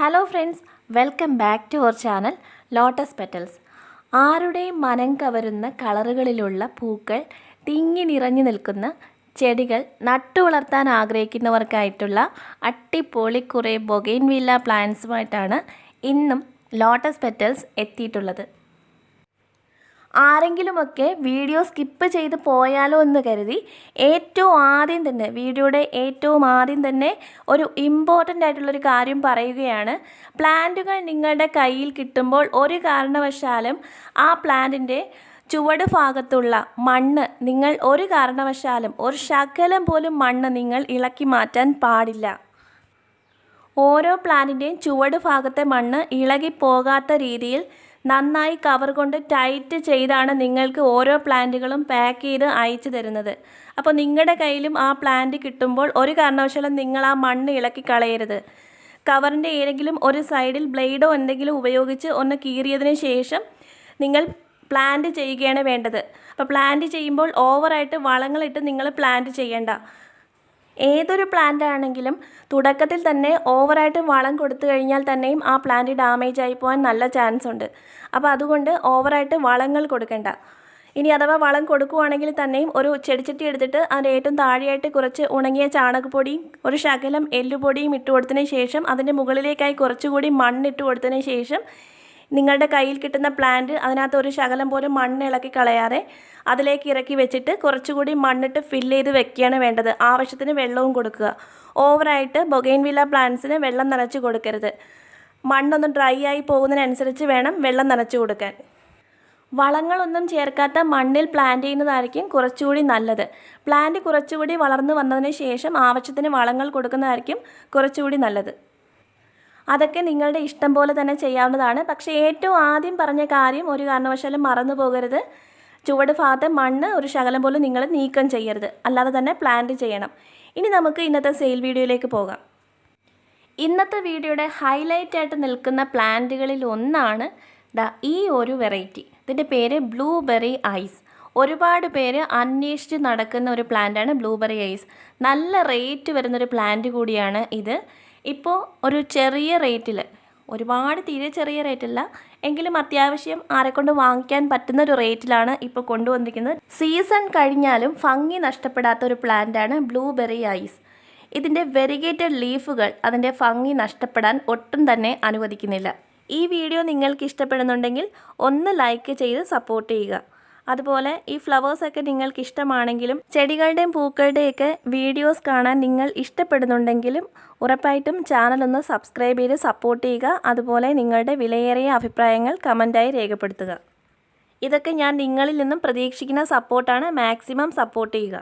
Hello friends welcome back to our channel lotus petals ആരുടെയും മനം കവരുന്ന കളറുകളിലുള്ള പൂക്കൾ തിങ്ങി നിറഞ്ഞു നിൽക്കുന്ന ചെടികൾ നട്ടു വളർത്താൻ ആഗ്രഹിക്കുന്നവർക്കായിട്ടുള്ള അട്ടിപ്പൊളി കുറേ ബൊഗൈൻ വില്ല പ്ലാന്റ്സുമായിട്ടാണ് ഇന്നും ലോട്ടസ് പെറ്റൽസ് എത്തിയിട്ടുള്ളത്. ആരെങ്കിലുമൊക്കെ വീഡിയോ സ്കിപ്പ് ചെയ്ത് പോയാലോ എന്ന് കരുതി ഏറ്റവും ആദ്യം തന്നെ വീഡിയോയുടെ ഏറ്റവും ആദ്യം തന്നെ ഒരു ഇമ്പോർട്ടന്റ് ആയിട്ടുള്ളൊരു കാര്യം പറയുകയാണ്. പ്ലാന്റുകൾ നിങ്ങളുടെ കയ്യിൽ കിട്ടുമ്പോൾ ഒരു കാരണവശാലും ആ പ്ലാന്റിന്റെ ചുവട് ഭാഗത്തുള്ള മണ്ണ് നിങ്ങൾ ഒരു കാരണവശാലും ഒരു ശകലം പോലും മണ്ണ് നിങ്ങൾ ഇളക്കി മാറ്റാൻ പാടില്ല. ഓരോ പ്ലാന്റിന്റെയും ചുവട് ഭാഗത്തെ മണ്ണ് ഇളകി പോകാത്ത രീതിയിൽ നന്നായി കവർ കൊണ്ട് ടൈറ്റ് ചെയ്താണ് നിങ്ങൾക്ക് ഓരോ പ്ലാന്റുകളും പാക്ക് ചെയ്ത് അയച്ചു തരുന്നത്. അപ്പോൾ നിങ്ങളുടെ കയ്യിലും ആ പ്ലാന്റ് കിട്ടുമ്പോൾ ഒരു കാരണവശാലും നിങ്ങൾ ആ മണ്ണ് ഇളക്കി കളയരുത്. കവറിന്റെ ഏതെങ്കിലും ഒരു സൈഡിൽ ബ്ലേഡോ എന്തെങ്കിലും ഉപയോഗിച്ച് ഒന്ന് കീറിയതിന് ശേഷം നിങ്ങൾ പ്ലാന്റ് ചെയ്യുകയാണ് വേണ്ടത്. അപ്പോൾ പ്ലാന്റ് ചെയ്യുമ്പോൾ ഓവറായിട്ട് വളങ്ങളിട്ട് നിങ്ങൾ പ്ലാന്റ് ചെയ്യേണ്ട. ഏതൊരു പ്ലാന്റ് ആണെങ്കിലും തുടക്കത്തിൽ തന്നെ ഓവറായിട്ട് വളം കൊടുത്തു കഴിഞ്ഞാൽ തന്നെയും ആ പ്ലാന്റ് ഡാമേജ് ആയി പോകാൻ നല്ല ചാൻസ് ഉണ്ട്. അപ്പോൾ അതുകൊണ്ട് ഓവറായിട്ട് വളങ്ങൾ കൊടുക്കേണ്ട. ഇനി അഥവാ വളം കൊടുക്കുവാണെങ്കിൽ തന്നെയും ഒരു ചെടിച്ചട്ടി എടുത്തിട്ട് അതിന്റെ ഏറ്റവും താഴെയായിട്ട് കുറച്ച് ഉണങ്ങിയ ചാണകപ്പൊടിയും ഒരു ശകലം എല്ലുപൊടിയും ഇട്ട് കൊടുത്തതിന് ശേഷം അതിന്റെ മുകളിലേക്കായി കുറച്ചുകൂടി മണ്ണിട്ട് കൊടുത്തതിന് ശേഷം നിങ്ങളുടെ കയ്യിൽ കിട്ടുന്ന പ്ലാന്റ് അതിനകത്ത് ഒരു ശകലം പോലും മണ്ണ് ഇളക്കി കളയാതെ അതിലേക്ക് ഇറക്കി വെച്ചിട്ട് കുറച്ചുകൂടി മണ്ണിട്ട് ഫിൽ ചെയ്ത് വെക്കുകയാണ് വേണ്ടത്. ആവശ്യത്തിന് വെള്ളവും കൊടുക്കുക. ഓവറായിട്ട് ബൊഗൈൻവില്ല പ്ലാന്റ്സിന് വെള്ളം നനച്ച് കൊടുക്കരുത്. മണ്ണൊന്നും ഡ്രൈ ആയി പോകുന്നതിനനുസരിച്ച് വേണം വെള്ളം നനച്ച് കൊടുക്കാൻ. വളങ്ങളൊന്നും ചേർക്കാത്ത മണ്ണിൽ പ്ലാന്റ് ചെയ്യുന്നതായിരിക്കും കുറച്ചുകൂടി നല്ലത്. പ്ലാന്റ് കുറച്ചുകൂടി വളർന്നു വന്നതിന് ശേഷം ആവശ്യത്തിന് വളങ്ങൾ കൊടുക്കുന്നതായിരിക്കും കുറച്ചുകൂടി നല്ലത്. അതൊക്കെ നിങ്ങളുടെ ഇഷ്ടം പോലെ തന്നെ ചെയ്യാവുന്നതാണ്. പക്ഷേ ഏറ്റവും ആദ്യം പറഞ്ഞ കാര്യം ഒരു കാരണവശാലും മറന്നു പോകരുത്. ചുവട് ഭാഗത്തെ മണ്ണ് ഒരു ശകലം പോലും നിങ്ങൾ നീക്കം ചെയ്യരുത്. അല്ലാതെ തന്നെ പ്ലാന്റ് ചെയ്യണം. ഇനി നമുക്ക് ഇന്നത്തെ സെയിൽ വീഡിയോയിലേക്ക് പോകാം. ഇന്നത്തെ വീഡിയോയുടെ ഹൈലൈറ്റ് ആയിട്ട് നിൽക്കുന്ന പ്ലാന്റുകളിൽ ഒന്നാണ് ദാ ഈ ഒരു വെറൈറ്റി ഇതിന്റെ പേര് ബ്ലൂബെറി ഐസ് ഒരുപാട് പേര് അന്വേഷിച്ച് നടക്കുന്ന ഒരു പ്ലാന്റാണ് ബ്ലൂബെറി ഐസ് നല്ല റേറ്റ് വരുന്നൊരു പ്ലാന്റ് കൂടിയാണ് ഇത്. ഇപ്പോൾ ഒരു ചെറിയ റേറ്റിൽ ഒരുപാട് തീരെ ചെറിയ റേറ്റല്ല എങ്കിലും അത്യാവശ്യം ആരെക്കൊണ്ട് വാങ്ങിക്കാൻ പറ്റുന്ന ഒരു റേറ്റിലാണ് ഇപ്പോൾ കൊണ്ടുവന്നിരിക്കുന്നത്. സീസൺ കഴിഞ്ഞാലും ഭംഗി നഷ്ടപ്പെടാത്ത ഒരു പ്ലാന്റാണ് ബ്ലൂബെറി ഐസ്. ഇതിന്റെ വെരിഗേറ്റഡ് ലീഫുകൾ അതിന്റെ ഭംഗി നഷ്ടപ്പെടാൻ ഒട്ടും തന്നെ അനുവദിക്കുന്നില്ല. ഈ വീഡിയോ നിങ്ങൾക്ക് ഇഷ്ടപ്പെടുന്നുണ്ടെങ്കിൽ ഒന്ന് ലൈക്ക് ചെയ്ത് സപ്പോർട്ട് ചെയ്യുക. അതുപോലെ ഈ ഫ്ലവേഴ്സൊക്കെ നിങ്ങൾക്ക് ഇഷ്ടമാണെങ്കിലും ചെടികളുടെയും പൂക്കളുടെയൊക്കെ വീഡിയോസ് കാണാൻ നിങ്ങൾ ഇഷ്ടപ്പെടുന്നുണ്ടെങ്കിലും ഉറപ്പായിട്ടും ചാനൽ ഒന്ന് സബ്സ്ക്രൈബ് ചെയ്ത് സപ്പോർട്ട് ചെയ്യുക. അതുപോലെ നിങ്ങളുടെ വിലയേറിയ അഭിപ്രായങ്ങൾ കമന്റായി രേഖപ്പെടുത്തുക. ഇതൊക്കെ ഞാൻ നിങ്ങളിൽ നിന്നും പ്രതീക്ഷിക്കുന്ന സപ്പോർട്ടാണ് മാക്സിമം സപ്പോർട്ട് ചെയ്യുക.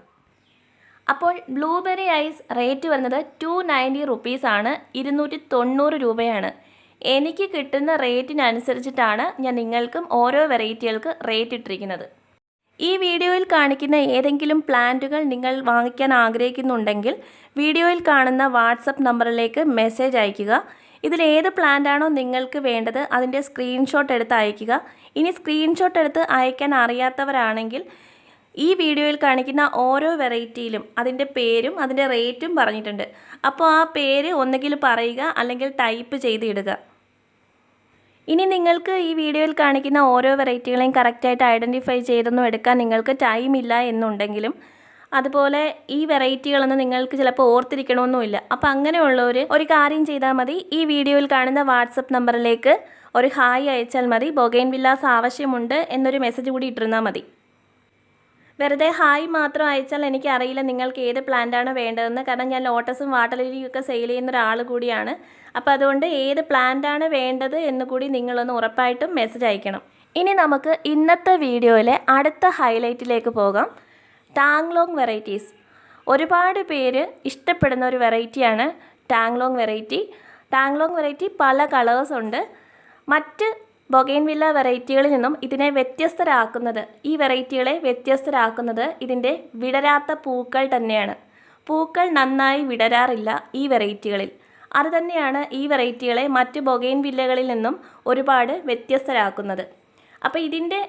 അപ്പോൾ ബ്ലൂബെറി ഐസ് റേറ്റ് വരുന്നത് ടു നയന്റി റുപ്പീസാണ് ഇരുന്നൂറ്റി തൊണ്ണൂറ് രൂപയാണ്. എനിക്ക് കിട്ടുന്ന റേറ്റിനനുസരിച്ചിട്ടാണ് ഞാൻ നിങ്ങൾക്കും ഓരോ വെറൈറ്റികൾക്ക് റേറ്റ് ഇട്ടിരിക്കുന്നത്. ഈ വീഡിയോയിൽ കാണിക്കുന്ന ഏതെങ്കിലും പ്ലാന്റുകൾ നിങ്ങൾ വാങ്ങിക്കാൻ ആഗ്രഹിക്കുന്നുണ്ടെങ്കിൽ വീഡിയോയിൽ കാണുന്ന വാട്സപ്പ് നമ്പറിലേക്ക് മെസ്സേജ് അയയ്ക്കുക. ഇതിൽ ഏത് പ്ലാന്റാണോ നിങ്ങൾക്ക് വേണ്ടത് അതിന്റെ സ്ക്രീൻഷോട്ട് എടുത്ത് അയയ്ക്കുക. ഇനി സ്ക്രീൻഷോട്ട് എടുത്ത് അയക്കാൻ അറിയാത്തവരാണെങ്കിൽ ഈ വീഡിയോയിൽ കാണിക്കുന്ന ഓരോ വെറൈറ്റിയിലും അതിന്റെ പേരും അതിന്റെ റേറ്റും പറഞ്ഞിട്ടുണ്ട്. അപ്പോൾ ആ പേര് ഒന്നുകിൽ പറയുക അല്ലെങ്കിൽ ടൈപ്പ് ചെയ്ത് ഇടുക. ഇനി നിങ്ങൾക്ക് ഈ വീഡിയോയിൽ കാണിക്കുന്ന ഓരോ വെറൈറ്റികളെയും കറക്റ്റായിട്ട് ഐഡന്റിഫൈ ചെയ്തൊന്നും എടുക്കാൻ നിങ്ങൾക്ക് ടൈം ഇല്ല എന്നുണ്ടെങ്കിലും അതുപോലെ ഈ വെറൈറ്റികളൊന്നും നിങ്ങൾക്ക് ചിലപ്പോൾ ഓർത്തിരിക്കണമെന്നുമില്ല. അപ്പോൾ അങ്ങനെയുള്ളവർ ഒരു കാര്യം ചെയ്താൽ മതി. ഈ വീഡിയോയിൽ കാണുന്ന വാട്സപ്പ് നമ്പറിലേക്ക് ഒരു ഹായ് അയച്ചാൽ മതി. ബൊഗൈൻ വില്ലാസ് ആവശ്യമുണ്ട് എന്നൊരു മെസ്സേജ് കൂടി ഇട്ടിരുന്നാൽ മതി. വെറുതെ ഹായ് മാത്രം അയച്ചാൽ എനിക്ക് അറിയില്ല നിങ്ങൾക്ക് ഏത് പ്ലാന്റാണ് വേണ്ടതെന്ന്. കാരണം ഞാൻ ലോട്ടസും വാട്ടർ ലിലിയും ഒക്കെ സെയിൽ ചെയ്യുന്ന ഒരാൾ കൂടിയാണ്. അപ്പോൾ അതുകൊണ്ട് ഏത് പ്ലാന്റാണ് വേണ്ടത് എന്ന് കൂടി നിങ്ങളൊന്ന് ഉറപ്പായിട്ടും മെസ്സേജ് അയക്കണം. ഇനി നമുക്ക് ഇന്നത്തെ വീഡിയോയിലെ അടുത്ത ഹൈലൈറ്റിലേക്ക് പോകാം. ടാങ്ലോങ് വെറൈറ്റീസ് ഒരുപാട് പേര് ഇഷ്ടപ്പെടുന്ന ഒരു വെറൈറ്റിയാണ് ടാങ്ലോങ് വെറൈറ്റി ടാങ്ലോങ് വെറൈറ്റി പല കളേഴ്സ് ഉണ്ട്. മറ്റ് ബൊഗൈൻവില്ല വെറൈറ്റികളിൽ നിന്നും ഇതിനെ വ്യത്യസ്തരാക്കുന്നത് ഈ വെറൈറ്റികളെ വ്യത്യസ്തരാക്കുന്നത് ഇതിന്റെ വിടരാത്ത പൂക്കൾ തന്നെയാണ്. പൂക്കൾ നന്നായി വിടരാറില്ല ഈ വെറൈറ്റികളിൽ. അതുതന്നെയാണ് ഈ വെറൈറ്റികളെ മറ്റ് ബൊഗൈൻവില്ലകളിൽ നിന്നും ഒരുപാട് വ്യത്യസ്തരാക്കുന്നത്. അപ്പോൾ ഇതിന്റെ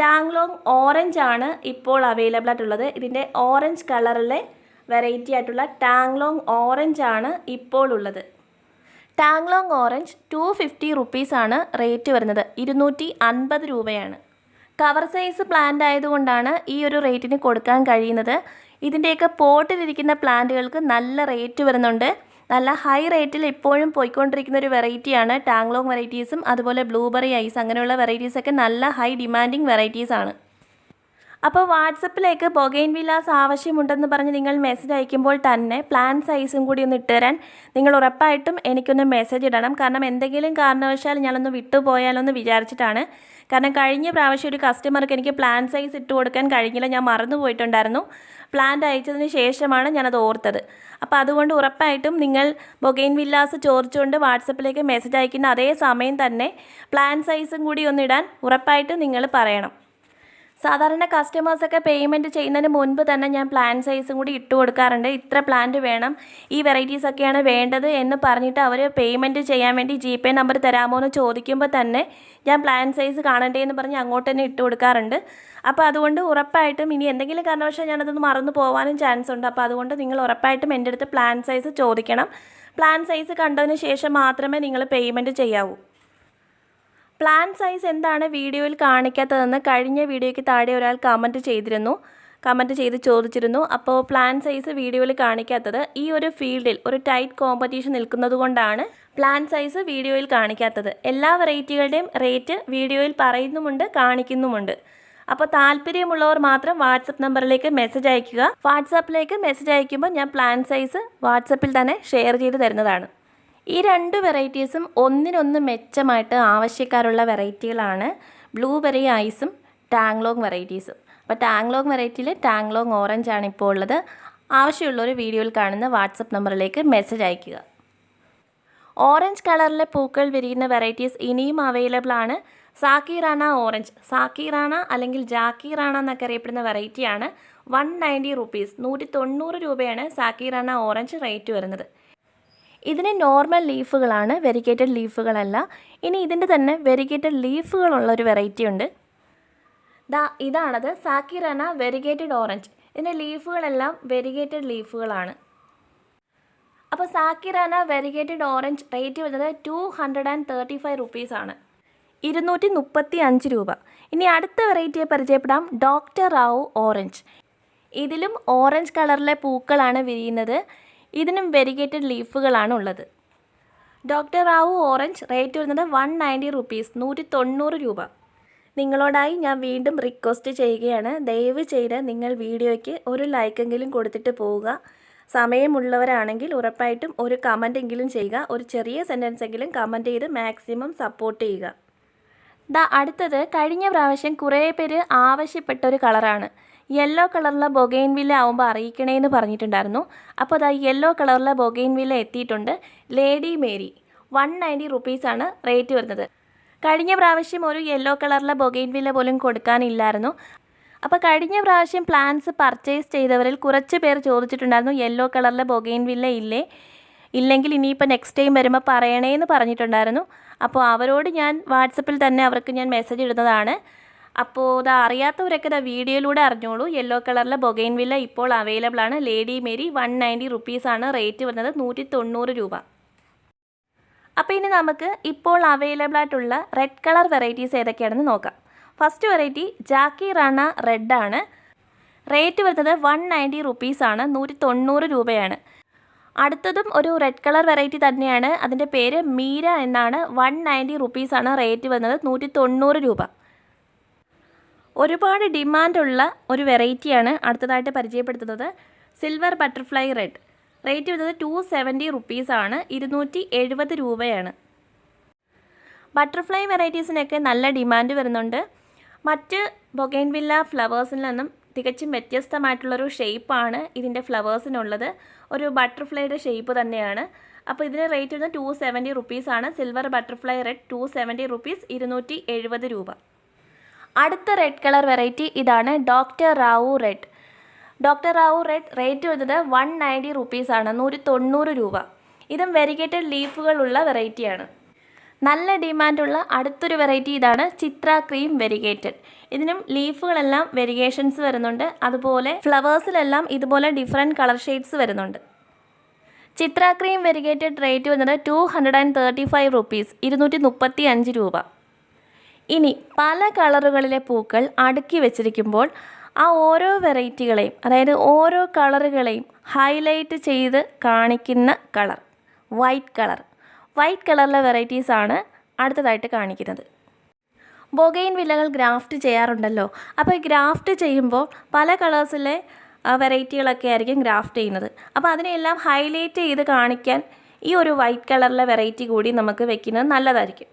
ടാങ്ലോങ് ഓറഞ്ച് ആണ് ഇപ്പോൾ അവൈലബിൾ ആയിട്ടുള്ളത്. ഇതിന്റെ ഓറഞ്ച് കളറിലെ വെറൈറ്റി ആയിട്ടുള്ള ടാങ്ലോങ് ഓറഞ്ച് ആണ് ഇപ്പോൾ ഉള്ളത്. ടാങ്ലോങ് ഓറഞ്ച് ടു ഫിഫ്റ്റി റുപ്പീസാണ് റേറ്റ് വരുന്നത്. ഇരുന്നൂറ്റി അൻപത് രൂപയാണ്. കവർ സൈസ് പ്ലാന്റ് ആയതുകൊണ്ടാണ് ഈ ഒരു റേറ്റിന് കൊടുക്കാൻ കഴിയുന്നത്. ഇതിന്റെയൊക്കെ പോട്ടിലിരിക്കുന്ന പ്ലാന്റുകൾക്ക് നല്ല റേറ്റ് വരുന്നുണ്ട്. നല്ല ഹൈ റേറ്റിൽ ഇപ്പോഴും പോയിക്കൊണ്ടിരിക്കുന്ന ഒരു വെറൈറ്റിയാണ് ടാങ്ലോങ് വെറൈറ്റീസും അതുപോലെ ബ്ലൂബെറി ഐസ് അങ്ങനെയുള്ള വെറൈറ്റീസൊക്കെ നല്ല ഹൈ ഡിമാൻഡിങ് വെറൈറ്റീസാണ് അപ്പോൾ വാട്സപ്പിലേക്ക് ബൊഗൈൻ വിലാസ് ആവശ്യമുണ്ടെന്ന് പറഞ്ഞ് നിങ്ങൾ മെസ്സേജ് അയക്കുമ്പോൾ തന്നെ പ്ലാൻ സൈസും കൂടി ഒന്ന് ഇട്ടുതരാൻ നിങ്ങൾ ഉറപ്പായിട്ടും എനിക്കൊന്ന് മെസ്സേജ് ഇടണം. കാരണം എന്തെങ്കിലും കാരണവശാൽ ഞാനൊന്ന് വിട്ടുപോയാലൊന്ന് വിചാരിച്ചിട്ടാണ്. കാരണം കഴിഞ്ഞ പ്രാവശ്യം ഒരു കസ്റ്റമർക്ക് എനിക്ക് പ്ലാൻ സൈസ് ഇട്ട് കൊടുക്കാൻ കഴിഞ്ഞില്ല. ഞാൻ മറന്നു പോയിട്ടുണ്ടായിരുന്നു. പ്ലാന്റ് അയച്ചതിന് ശേഷമാണ് ഞാനത് ഓർത്തത്. അപ്പോൾ അതുകൊണ്ട് ഉറപ്പായിട്ടും നിങ്ങൾ ബൊഗൈൻ വില്ലാസ് ചോദിച്ചുകൊണ്ട് വാട്സപ്പിലേക്ക് മെസ്സേജ് അയക്കുന്ന അതേ സമയം തന്നെ പ്ലാൻ സൈസും കൂടി ഒന്നിടാൻ ഉറപ്പായിട്ടും നിങ്ങൾ പറയണം. സാധാരണ കസ്റ്റമേഴ്സൊക്കെ പേയ്മെന്റ് ചെയ്യുന്നതിന് മുൻപ് തന്നെ ഞാൻ പ്ലാൻ സൈസും കൂടി ഇട്ട് കൊടുക്കാറുണ്ട്. ഇത്ര പ്ലാന്റ് വേണം. ഈ വെറൈറ്റീസൊക്കെയാണ് വേണ്ടത് എന്ന് പറഞ്ഞിട്ട് അവർ പേയ്മെന്റ് ചെയ്യാൻ വേണ്ടി ജി പേ നമ്പർ തരാമോ എന്ന് ചോദിക്കുമ്പോൾ തന്നെ ഞാൻ പ്ലാൻ സൈസ് കാണണ്ടേ എന്ന് പറഞ്ഞ് അങ്ങോട്ട് തന്നെ ഇട്ട് കൊടുക്കാറുണ്ട്. അപ്പോൾ അതുകൊണ്ട് ഉറപ്പായിട്ടും ഇനി എന്തെങ്കിലും കാരണവശാൽ ഞാനതൊന്ന് മറന്നു പോകാനും ചാൻസ് ഉണ്ട്. അപ്പോൾ അതുകൊണ്ട് നിങ്ങൾ ഉറപ്പായിട്ടും എന്റെ അടുത്ത് പ്ലാൻ സൈസ് ചോദിക്കണം. പ്ലാൻ സൈസ് കണ്ടതിന് ശേഷം മാത്രമേ നിങ്ങൾ പേയ്മെന്റ് ചെയ്യാവൂ. പ്ലാൻ സൈസ് എന്താണ് വീഡിയോയിൽ കാണിക്കാത്തതെന്ന് കഴിഞ്ഞ വീഡിയോയ്ക്ക് താഴെ ഒരാൾ കമന്റ് ചെയ്തിരുന്നു. കമന്റ് ചെയ്ത് ചോദിച്ചിരുന്നു. അപ്പോൾ പ്ലാൻ സൈസ് വീഡിയോയിൽ കാണിക്കാത്തത് ഈ ഒരു ഫീൽഡിൽ ഒരു ടൈറ്റ് കോമ്പറ്റീഷൻ നിൽക്കുന്നത് കൊണ്ടാണ് പ്ലാൻ സൈസ് വീഡിയോയിൽ കാണിക്കാത്തത്. എല്ലാ വെറൈറ്റികളുടെയും റേറ്റ് വീഡിയോയിൽ പറയുന്നുമുണ്ട് കാണിക്കുന്നുമുണ്ട്. അപ്പോൾ താല്പര്യമുള്ളവർ മാത്രം വാട്സപ്പ് നമ്പറിലേക്ക് മെസ്സേജ് അയയ്ക്കുക. വാട്സാപ്പിലേക്ക് മെസ്സേജ് അയക്കുമ്പോൾ ഞാൻ പ്ലാൻ സൈസ് വാട്സപ്പിൽ തന്നെ ഷെയർ ചെയ്ത് തരുന്നതാണ്. ഈ രണ്ട് വെറൈറ്റീസും ഒന്നിനൊന്ന് മെച്ചമായിട്ട് ആവശ്യക്കാരുള്ള വെറൈറ്റികളാണ്. ബ്ലൂബെറി ഐസും ടാങ്ലോങ് വെറൈറ്റീസും. അപ്പോൾ ടാങ്ലോങ് വെറൈറ്റിയിൽ ടാങ്ലോങ് ഓറഞ്ച് ആണ് ഇപ്പോൾ ഉള്ളത്. ആവശ്യമുള്ളവർ വീഡിയോയിൽ കാണുന്ന വാട്സപ്പ് നമ്പറിലേക്ക് മെസ്സേജ് അയയ്ക്കുക. ഓറഞ്ച് കളറിലെ പൂക്കൾ വിരിയുന്ന വെറൈറ്റീസ് ഇനിയും അവൈലബിൾ ആണ്. സാക്കിറാണ ഓറഞ്ച്. സാക്കിറാണ അല്ലെങ്കിൽ ജാക്കിറാണ എന്നൊക്കെ അറിയപ്പെടുന്ന വെറൈറ്റിയാണ്. വൺ നയന്റി റുപ്പീസ് നൂറ്റി തൊണ്ണൂറ് രൂപയാണ് സാക്കിറാണ ഓറഞ്ച് റേറ്റ് വരുന്നത്. ഇതിന് നോർമൽ ലീഫുകളാണ് വെരിക്കേറ്റഡ് ലീഫുകളല്ല ഇനി ഇതിന്റെ തന്നെ വെരിക്കേറ്റഡ് ലീഫുകളുള്ള ഒരു വെറൈറ്റി ഉണ്ട്. ദാ ഇതാണത്. സാക്കിറന വെരിഗേറ്റഡ് ഓറഞ്ച് ഇതിന്റെ ലീഫുകളെല്ലാം വെരിഗേറ്റഡ് ലീഫുകളാണ് അപ്പോൾ സാക്കിറാന വെരിഗേറ്റഡ് ഓറഞ്ച് റേറ്റ് വരുന്നത് two hundred and thirty five റുപ്പീസാണ് ഇരുന്നൂറ്റി മുപ്പത്തി അഞ്ച് രൂപ. ഇനി അടുത്ത വെറൈറ്റിയെ പരിചയപ്പെടാം. ഡോക്ടർ റാവു ഓറഞ്ച് ഇതിലും ഓറഞ്ച് കളറിലെ പൂക്കളാണ് വിരിയുന്നത്. ഇതിനും വെരിഗേറ്റഡ് ലീഫുകളാണ് ഉള്ളത്. ഡോക്ടർ റാവു ഓറഞ്ച് റേറ്റ് വരുന്നത് വൺ നയന്റി റുപ്പീസ് നൂറ്റി തൊണ്ണൂറ് രൂപ. നിങ്ങളോടായി ഞാൻ വീണ്ടും റിക്വസ്റ്റ് ചെയ്യുകയാണ്. ദയവ് ചെയ്ത് നിങ്ങൾ വീഡിയോയ്ക്ക് ഒരു ലൈക്കെങ്കിലും കൊടുത്തിട്ട് പോവുക. സമയമുള്ളവരാണെങ്കിൽ ഉറപ്പായിട്ടും ഒരു കമന്റെങ്കിലും ചെയ്യുക. ഒരു ചെറിയ സെന്റൻസ് എങ്കിലും കമന്റ് ചെയ്ത് മാക്സിമം സപ്പോർട്ട് ചെയ്യുക. ദാ അടുത്തത്. കഴിഞ്ഞ പ്രാവശ്യം കുറേ പേര് ആവശ്യപ്പെട്ട ഒരു കളറാണ് യെല്ലോ കളറിലെ ബൊഗൈൻ വില്ല ആവുമ്പോൾ അറിയിക്കണേ എന്ന് പറഞ്ഞിട്ടുണ്ടായിരുന്നു. അപ്പോൾ അതാ യെല്ലോ കളറിലെ ബൊഗൈൻ വില്ല എത്തിയിട്ടുണ്ട് ലേഡി മേരി വൺ നയന്റി റുപ്പീസാണ് റേറ്റ് വരുന്നത്. കഴിഞ്ഞ പ്രാവശ്യം ഒരു യെല്ലോ കളറിലെ ബൊഗൈൻ വില്ല പോലും കൊടുക്കാനില്ലായിരുന്നു. അപ്പോൾ കഴിഞ്ഞ പ്രാവശ്യം പ്ലാൻസ് പർച്ചേസ് ചെയ്തവരിൽ കുറച്ച് പേർ ചോദിച്ചിട്ടുണ്ടായിരുന്നു യെല്ലോ കളറിലെ ബൊഗൈൻ വില്ല ഇല്ലേ? ഇല്ലെങ്കിൽ ഇനിയിപ്പോൾ നെക്സ്റ്റ് ടൈം വരുമ്പോൾ പറയണേ എന്ന് പറഞ്ഞിട്ടുണ്ടായിരുന്നു. അപ്പോൾ അവരോട് ഞാൻ വാട്സപ്പിൽ തന്നെ അവർക്ക് ഞാൻ മെസ്സേജ് ഇടുന്നതാണ്. അപ്പോൾ ഇത് അറിയാത്തവരൊക്കെ ഇതാ വീഡിയോയിലൂടെ അറിഞ്ഞോളൂ. യെല്ലോ കളറിലെ ബൊഗൈൻ വില്ല ഇപ്പോൾ അവൈലബിൾ ആണ്. ലേഡി മേരി വൺ നയന്റി റുപ്പീസാണ് റേറ്റ് വരുന്നത് നൂറ്റി തൊണ്ണൂറ് രൂപ. അപ്പോൾ ഇനി നമുക്ക് ഇപ്പോൾ അവൈലബിൾ ആയിട്ടുള്ള റെഡ് കളർ വെറൈറ്റീസ് ഏതൊക്കെയാണെന്ന് നോക്കാം. ഫസ്റ്റ് വെറൈറ്റി ജാക്കി റാണ റെഡ് ആണ്. റേറ്റ് വരുന്നത് വൺ നയന്റി റുപ്പീസാണ് നൂറ്റി തൊണ്ണൂറ് രൂപയാണ്. അടുത്തതും ഒരു റെഡ് കളർ വെറൈറ്റി തന്നെയാണ്. അതിന്റെ പേര് മീര എന്നാണ്. വൺ നയന്റി റുപ്പീസാണ് റേറ്റ് വരുന്നത് നൂറ്റി തൊണ്ണൂറ് രൂപ. ഒരുപാട് ഡിമാൻഡുള്ള ഒരു വെറൈറ്റിയാണ് അടുത്തതായിട്ട് പരിചയപ്പെടുത്തുന്നത്. സിൽവർ ബട്ടർഫ്ലൈ റെഡ് റേറ്റ് വരുന്നത് ടു സെവന്റി റുപ്പീസാണ് ഇരുന്നൂറ്റി എഴുപത് രൂപയാണ്. ബട്ടർഫ്ലൈ വെറൈറ്റീസിനൊക്കെ നല്ല ഡിമാൻഡ് വരുന്നുണ്ട്. മറ്റ് ബൊഗൈൻവില്ല ഫ്ലവേഴ്സിൽ നിന്നും തികച്ചും വ്യത്യസ്തമായിട്ടുള്ളൊരു ഷേപ്പാണ് ഇതിന്റെ ഫ്ലവേഴ്സിനുള്ളത് ഒരു ബട്ടർഫ്ലൈയുടെ ഷേപ്പ് തന്നെയാണ്. അപ്പോൾ ഇതിന് റേറ്റ് വരുന്നത് ടു സെവന്റി റുപ്പീസാണ് silver butterfly red two seventy rupees ഇരുന്നൂറ്റി എഴുപത് രൂപ. അടുത്ത റെഡ് കളർ വെറൈറ്റി ഇതാണ് doctor Rao red doctor Rao red rate വരുന്നത് വൺ നയന്റി റുപ്പീസാണ് നൂറ്റി തൊണ്ണൂറ് രൂപ. ഇതും വെരിഗേറ്റഡ് ലീഫുകളുള്ള വെറൈറ്റിയാണ് നല്ല ഡിമാൻഡുള്ള അടുത്തൊരു വെറൈറ്റി ഇതാണ് ചിത്ര ക്രീം വെരിഗേറ്റഡ് ഇതിനും ലീഫുകളെല്ലാം വെരിഗേഷൻസ് വരുന്നുണ്ട്. അതുപോലെ ഫ്ലവേഴ്സിലെല്ലാം ഇതുപോലെ ഡിഫറെന്റ് കളർ ഷെയ്ഡ്സ് വരുന്നുണ്ട്. ചിത്ര ക്രീം വെരിഗേറ്റഡ് റേറ്റ് വന്നത് two hundred and thirty five rupees ഇരുന്നൂറ്റി മുപ്പത്തി അഞ്ച് രൂപ. ഇനി പല കളറുകളിലെ പൂക്കൾ അടുക്കി വെച്ചിരിക്കുമ്പോൾ ആ ഓരോ വെറൈറ്റികളെയും അതായത് ഓരോ കളറുകളെയും ഹൈലൈറ്റ് ചെയ്ത് കാണിക്കുന്ന കളർ വൈറ്റ് കളർ. വൈറ്റ് കളറിലെ വെറൈറ്റീസാണ് അടുത്തതായിട്ട് കാണിക്കുന്നത്. ബൊഗൈൻ വില്ലകൾ ഗ്രാഫ്റ്റ് ചെയ്യാറുണ്ടല്ലോ. അപ്പോൾ ഗ്രാഫ്റ്റ് ചെയ്യുമ്പോൾ പല കളേഴ്സിലെ വെറൈറ്റികളൊക്കെ ആയിരിക്കും ഗ്രാഫ്റ്റ് ചെയ്യുന്നത്. അപ്പോൾ അതിനെല്ലാം ഹൈലൈറ്റ് ചെയ്ത് കാണിക്കാൻ ഈ ഒരു വൈറ്റ് കളറിലെ വെറൈറ്റി കൂടി നമുക്ക് വെക്കുന്നത് നല്ലതായിരിക്കും.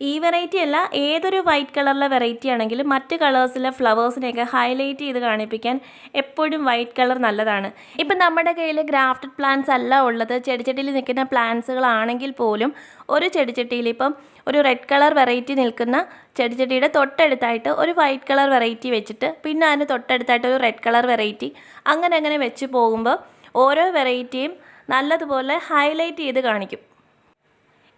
ഈ വെറൈറ്റി അല്ല ഏതൊരു വൈറ്റ് കളറിലെ വെറൈറ്റി ആണെങ്കിലും മറ്റ് കളേഴ്സിലെ ഫ്ലവേഴ്സിനെയൊക്കെ ഹൈലൈറ്റ് ചെയ്ത് കാണിപ്പിക്കാൻ എപ്പോഴും വൈറ്റ് കളർ നല്ലതാണ്. ഇപ്പം നമ്മുടെ കയ്യിൽ ഗ്രാഫ്റ്റഡ് പ്ലാന്റ്സ് അല്ല ഉള്ളത്. ചെടിച്ചട്ടിയിൽ നിൽക്കുന്ന പ്ലാന്റ്സുകളാണെങ്കിൽ പോലും ഒരു ചെടിച്ചട്ടിയിൽ ഇപ്പം ഒരു റെഡ് കളർ വെറൈറ്റി നിൽക്കുന്ന ചെടിച്ചട്ടിയുടെ തൊട്ടടുത്തായിട്ട് ഒരു വൈറ്റ് കളർ വെറൈറ്റി വെച്ചിട്ട് പിന്നെ അതിന് തൊട്ടടുത്തായിട്ട് ഒരു റെഡ് കളർ വെറൈറ്റി അങ്ങനെ അങ്ങനെ വെച്ച് പോകുമ്പോൾ ഓരോ വെറൈറ്റിയും നല്ലതുപോലെ ഹൈലൈറ്റ് ചെയ്ത് കാണിക്കും.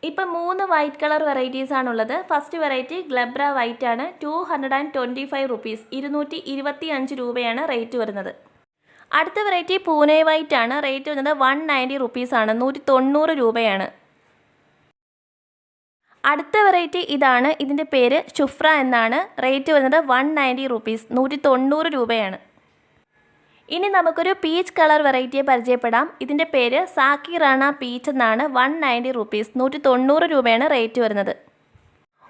ഇപ്പം മൂന്ന് വൈറ്റ് കളർ വെറൈറ്റീസ് ആണുള്ളത്. ഫസ്റ്റ് വെറൈറ്റി ഗ്ലബ്ര വൈറ്റ് ആണ്. Two hundred and twenty five rupees ഇരുന്നൂറ്റി ഇരുപത്തി അഞ്ച് രൂപയാണ് റേറ്റ് വരുന്നത്. അടുത്ത വെറൈറ്റി പൂനെ വൈറ്റ് ആണ്. റേറ്റ് വരുന്നത് വൺ നയന്റി റുപ്പീസ് ആണ്. നൂറ്റി തൊണ്ണൂറ് രൂപയാണ്. അടുത്ത വെറൈറ്റി ഇതാണ്. ഇതിന്റെ പേര് ഷുഫ്ര എന്നാണ്. റേറ്റ് വരുന്നത് വൺ നയന്റി റുപ്പീസ് നൂറ്റി തൊണ്ണൂറ് രൂപയാണ്. ഇനി നമുക്കൊരു പീച്ച് കളർ വെറൈറ്റിയെ പരിചയപ്പെടാം. ഇതിന്റെ പേര് സാക്കി റാണ പീച്ച് എന്നാണ്. വൺ നയന്റി റുപ്പീസ് നൂറ്റി തൊണ്ണൂറ് രൂപയാണ് റേറ്റ് വരുന്നത്.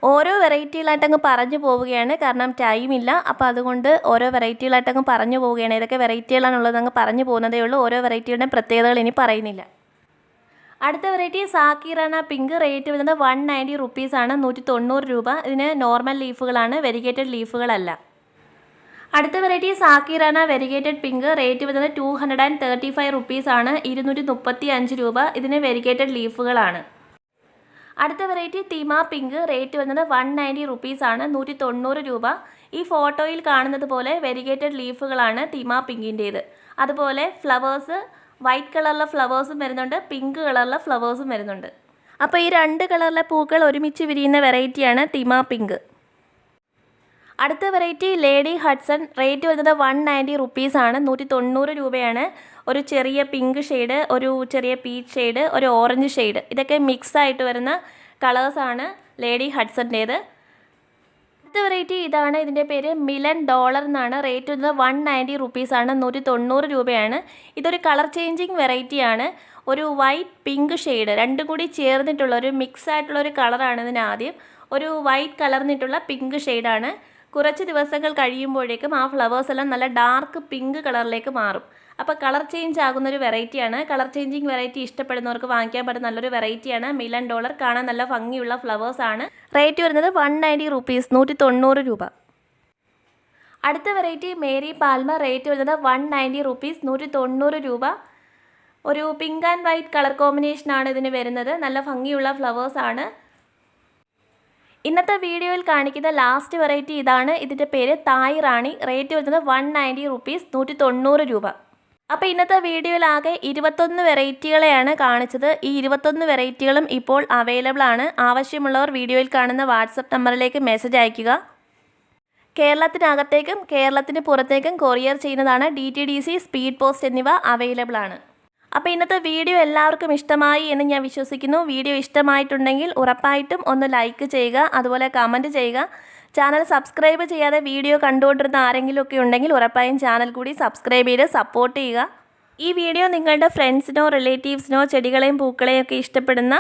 ഓരോ വെറൈറ്റികളായിട്ട് അങ്ങ് പറഞ്ഞു പോവുകയാണ്. കാരണം ടൈം ഇല്ല. അപ്പോൾ അതുകൊണ്ട് ഓരോ വെറൈറ്റികളായിട്ട് അങ്ങ് പറഞ്ഞു പോവുകയാണ്. ഏതൊക്കെ വെറൈറ്റികളാണുള്ളത് അങ്ങ് പറഞ്ഞു പോകുന്നതേ ഉള്ളൂ. ഓരോ വെറൈറ്റിയുടെ പ്രത്യേകതകൾ ഇനി പറയുന്നില്ല. അടുത്ത വെറൈറ്റി സാക്കി റാണ പിങ്ക് റേറ്റ് വരുന്നത് വൺ നയന്റി റുപ്പീസാണ് നൂറ്റി തൊണ്ണൂറ് രൂപ. ഇതിന് നോർമൽ ലീഫുകളാണ് വെരിഗേറ്റഡ് ലീഫുകളല്ല അടുത്ത വെറൈറ്റി സാക്കിറാന വെരിഗേറ്റഡ് പിങ്ക് റേറ്റ് വരുന്നത് two hundred and thirty five rupees ആണ്. ഇരുന്നൂറ്റി മുപ്പത്തി അഞ്ച് രൂപ ഇതിന് വെരിഗേറ്റഡ് ലീഫുകളാണ് അടുത്ത വെറൈറ്റി തീമ പിങ്ക് റേറ്റ് വരുന്നത് വൺ നയന്റി റുപ്പീസ് ആണ്. നൂറ്റി തൊണ്ണൂറ് രൂപ. ഈ ഫോട്ടോയിൽ കാണുന്നത് പോലെ വെരിഗേറ്റഡ് ലീഫുകളാണ് തീമ പിങ്കിന്റേത് അതുപോലെ ഫ്ലവേഴ്സ് വൈറ്റ് കളറിലെ ഫ്ലവേഴ്സും വരുന്നുണ്ട്. പിങ്ക് കളറിലെ ഫ്ലവേഴ്സും വരുന്നുണ്ട്. അപ്പോൾ ഈ രണ്ട് കളറിലെ പൂക്കൾ ഒരുമിച്ച് വിരിയുന്ന വെറൈറ്റിയാണ് തീമ പിങ്ക് അടുത്ത വെറൈറ്റി ലേഡി ഹഡ്സൺ. റേറ്റ് വരുന്നത് വൺ നയന്റി റുപ്പീസ് ആണ് നൂറ്റി തൊണ്ണൂറ് രൂപയാണ്. ഒരു ചെറിയ പിങ്ക് ഷെയ്ഡ് ഒരു ചെറിയ പീച്ച് ഷെയ്ഡ് ഒരു ഓറഞ്ച് ഷെയ്ഡ്. ഇതൊക്കെ മിക്സ് ആയിട്ട് വരുന്ന കളേഴ്സാണ് ലേഡി ഹഡ്സന്റേത്. അടുത്ത വെറൈറ്റി ഇതാണ്. ഇതിന്റെ പേര് മിലൻ ഡോളർ എന്നാണ്. റേറ്റ് വരുന്നത് വൺ നയന്റി റുപ്പീസാണ്. നൂറ്റി തൊണ്ണൂറ് രൂപയാണ്. ഇതൊരു കളർ ചേഞ്ചിങ് വെറൈറ്റിയാണ് ഒരു വൈറ്റ് പിങ്ക് ഷെയ്ഡ്. രണ്ടും കൂടി ചേർന്നിട്ടുള്ള ഒരു മിക്സ് ആയിട്ടുള്ള ഒരു കളറാണ് ഇതിന് ആദ്യം. ഒരു വൈറ്റ് കളർന്നിട്ടുള്ള പിങ്ക് ഷെയ്ഡാണ്. കുറച്ച് ദിവസങ്ങൾ കഴിയുമ്പോഴേക്കും ആ ഫ്ലവേഴ്സ് എല്ലാം നല്ല ഡാർക്ക് പിങ്ക് കളറിലേക്ക് മാറും. അപ്പോൾ കളർ ചേഞ്ച് ആകുന്ന ഒരു വെറൈറ്റിയാണ് കളർ ചേഞ്ചിങ് വെറൈറ്റി ഇഷ്ടപ്പെടുന്നവർക്ക് വാങ്ങിക്കാൻ പറ്റുന്ന നല്ലൊരു വെറൈറ്റിയാണ് മിലൻ ഡോളർ കാണാൻ നല്ല ഭംഗിയുള്ള ഫ്ലവേഴ്സ് ആണ്. റേറ്റ് വരുന്നത് വൺ നയന്റി റുപ്പീസ് നൂറ്റി തൊണ്ണൂറ് രൂപ. അടുത്ത വെറൈറ്റി മേരി പാൽമ. റേറ്റ് വരുന്നത് വൺ നയന്റി റുപ്പീസ് നൂറ്റി തൊണ്ണൂറ് രൂപ. ഒരു പിങ്ക് ആൻഡ് വൈറ്റ് കളർ കോമ്പിനേഷനാണ് ഇതിന് വരുന്നത്. നല്ല ഭംഗിയുള്ള ഫ്ലവേഴ്സ് ആണ്. ഇന്നത്തെ വീഡിയോയിൽ കാണിക്കുന്ന ലാസ്റ്റ് വെറൈറ്റി ഇതാണ്. ഇതിന്റെ പേര് തായ് റാണി. റേറ്റ് വരുന്നത് വൺ നയന്റി റുപ്പീസ് നൂറ്റി തൊണ്ണൂറ് രൂപ. അപ്പോൾ ഇന്നത്തെ വീഡിയോയിലാകെ ഇരുപത്തൊന്ന് വെറൈറ്റികളെയാണ് കാണിച്ചത്. ഈ ഇരുപത്തൊന്ന് വെറൈറ്റികളും ഇപ്പോൾ അവൈലബിൾ ആണ്. ആവശ്യമുള്ളവർ വീഡിയോയിൽ കാണുന്ന വാട്സപ്പ് നമ്പറിലേക്ക് മെസ്സേജ് അയയ്ക്കുക. കേരളത്തിനകത്തേക്കും കേരളത്തിന് പുറത്തേക്കും കൊറിയർ ചെയ്യുന്നതാണ് ഡി സ്പീഡ് പോസ്റ്റ് എന്നിവ അവൈലബിൾ ആണ്. അപ്പോൾ ഇന്നത്തെ വീഡിയോ എല്ലാവർക്കും ഇഷ്ടമായി എന്ന് ഞാൻ വിശ്വസിക്കുന്നു. വീഡിയോ ഇഷ്ടമായിട്ടുണ്ടെങ്കിൽ ഉറപ്പായിട്ടും ഒന്ന് ലൈക്ക് ചെയ്യുക അതുപോലെ കമന്റ് ചെയ്യുക. ചാനൽ സബ്സ്ക്രൈബ് ചെയ്യാതെ വീഡിയോ കണ്ടുകൊണ്ടിരുന്ന ആരെങ്കിലുമൊക്കെ ഉണ്ടെങ്കിൽ ഉറപ്പായും ചാനൽ കൂടി സബ്സ്ക്രൈബ് ചെയ്ത് സപ്പോർട്ട് ചെയ്യുക. ഈ വീഡിയോ നിങ്ങളുടെ ഫ്രണ്ട്സിനോ റിലേറ്റീവ്സിനോ ചെടികളെയും പൂക്കളെയും ഒക്കെ ഇഷ്ടപ്പെടുന്ന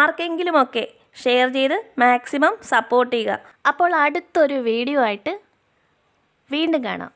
ആർക്കെങ്കിലുമൊക്കെ ഷെയർ ചെയ്ത് മാക്സിമം സപ്പോർട്ട് ചെയ്യുക. അപ്പോൾ അടുത്തൊരു വീഡിയോ ആയിട്ട് വീണ്ടും കാണാം.